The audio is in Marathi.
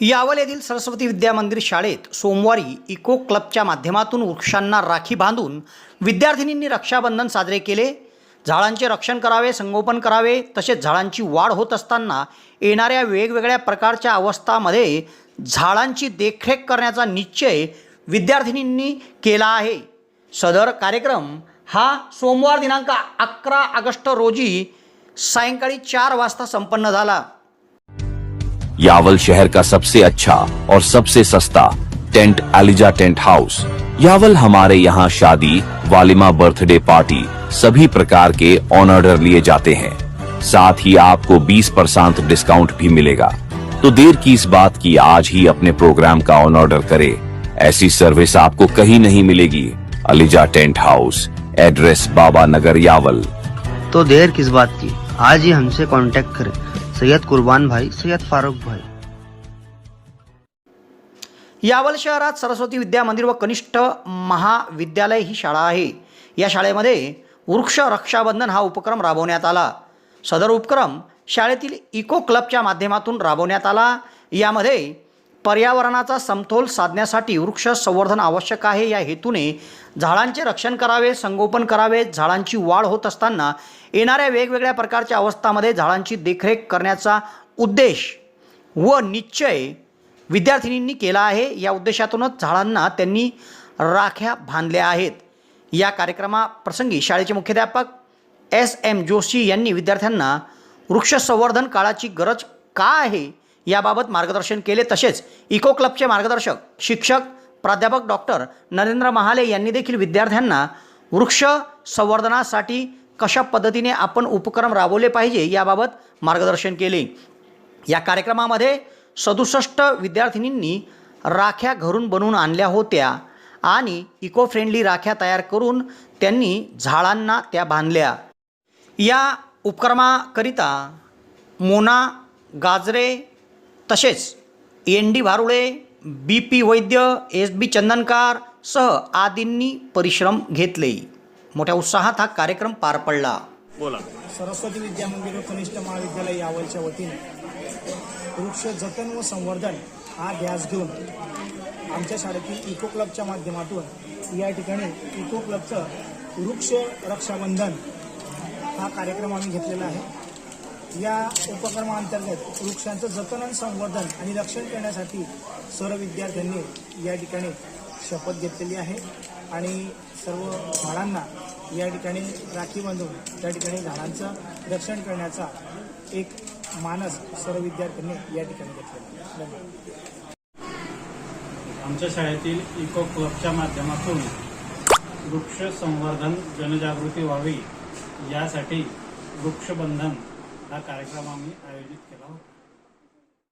यावल येथील सरस्वती विद्या मंदिर शाळेत सोमवारी इको क्लबच्या माध्यमातून वृक्षांना राखी बांधून विद्यार्थिनींनी रक्षाबंधन साजरे केले. झाडांचे रक्षण करावे संगोपन करावे तसेच झाडांची वाढ होत असताना येणाऱ्या वेगवेगळ्या प्रकारच्या अवस्थामध्ये झाडांची देखरेख करण्याचा निश्चय विद्यार्थिनींनी केला आहे. सदर कार्यक्रम हा सोमवार दिनांक अकरा ऑगस्ट रोजी सायंकाळी चार वाजता संपन्न झाला. यावल शहर का सबसे अच्छा और सबसे सस्ता tent Eliza tent house. Yawal हमारे यहाँ शादी, वालिमा बर्थडे पार्टी सभी प्रकार के ऑन ऑर्डर लिए जाते हैं। साथ ही आपको 20 परसेंट डिस्काउंट भी मिलेगा। तो देर की इस बात की आज ही अपने प्रोग्राम का ऑन ऑर्डर करें। ऐसी सर्विस आपको कहीं नहीं मिलेगी। ELISA tent house, address Baba Nagar Yawal. तो देर किस बात की? आज ही हमसे कांटेक्ट करें। सय्यद कुर्बान भाई सय्यद फारूक भाई. यावल शहरात सरस्वती विद्या मंदिर व कनिष्ठ महाविद्यालय ही शाळा आहे. या शाळेमध्ये वृक्ष रक्षाबंधन हा उपक्रम राबवण्यात आला. सदर उपक्रम शाळेतील इको क्लबच्या माध्यमातून राबवण्यात आला. यामध्ये पर्यावरणाचा समतोल साधण्यासाठी वृक्ष संवर्धन आवश्यक आहे. या हेतूने झाडांचे रक्षण करावे संगोपन करावे झाडांची वाढ होत असताना येणाऱ्या वेगवेगळ्या प्रकारच्या अवस्थामध्ये झाडांची देखरेख करण्याचा उद्देश व निश्चय विद्यार्थिनींनी केला आहे. या उद्देशातूनच झाडांना त्यांनी राख्या बांधल्या आहेत. या कार्यक्रमाप्रसंगी शाळेचे मुख्याध्यापक एस एम जोशी यांनी विद्यार्थ्यांना वृक्ष संवर्धन काळाची गरज का आहे? याबाबत मार्गदर्शन केले तसेच इको क्लबचे मार्गदर्शक शिक्षक प्राध्यापक डॉक्टर नरेंद्र महाले यांनी देखील विद्यार्थ्यांना वृक्ष संवर्धनासाठी कशा पद्धतीने आपण उपक्रम राबवले पाहिजे याबाबत मार्गदर्शन केले. या कार्यक्रमामध्ये सदुसष्ट विद्यार्थिनींनी राख्या घरून बनवून आणल्या होत्या आणि इको फ्रेंडली राख्या तयार करून त्यांनी झाडांना त्या बांधल्या. या उपक्रमाकरिता मोना गाजरे तसेच N D Bharule B P Vaidya S B Chandankar सह आदींनी परिश्रम घेतले. मोठ्या उत्साहात हा कार्यक्रम पार पडला. बोला. सरस्वती विद्या मंदिर व कनिष्ठ महाविद्यालय यावलच्या वतीने वृक्ष जतन व संवर्धन हा ध्यास घेऊन आमच्या शाळेतील इको क्लबच्या माध्यमातून या ठिकाणी इको क्लबचं वृक्ष रक्षाबंधन हा कार्यक्रम आम्ही घेतलेला आहे. या उपक्रमाअंतर्गत वृक्षांचं जतन आणि संवर्धन आणि रक्षण करण्यासाठी सर्व विद्यार्थ्यांनी या ठिकाणी शपथ घेतलेली आहे. आणि सर्व झाडांना या ठिकाणी राखी बांधून त्या ठिकाणी झाडांचं रक्षण करण्याचा एक मानस सर्व विद्यार्थ्यांनी या ठिकाणी घेतलेला धन्यवाद. आमच्या शाळेतील इको क्लबच्या माध्यमातून वृक्ष संवर्धन जनजागृती व्हावी यासाठी वृक्षबंधन हा कार्यक्रम आम्ही आयोजित केला होता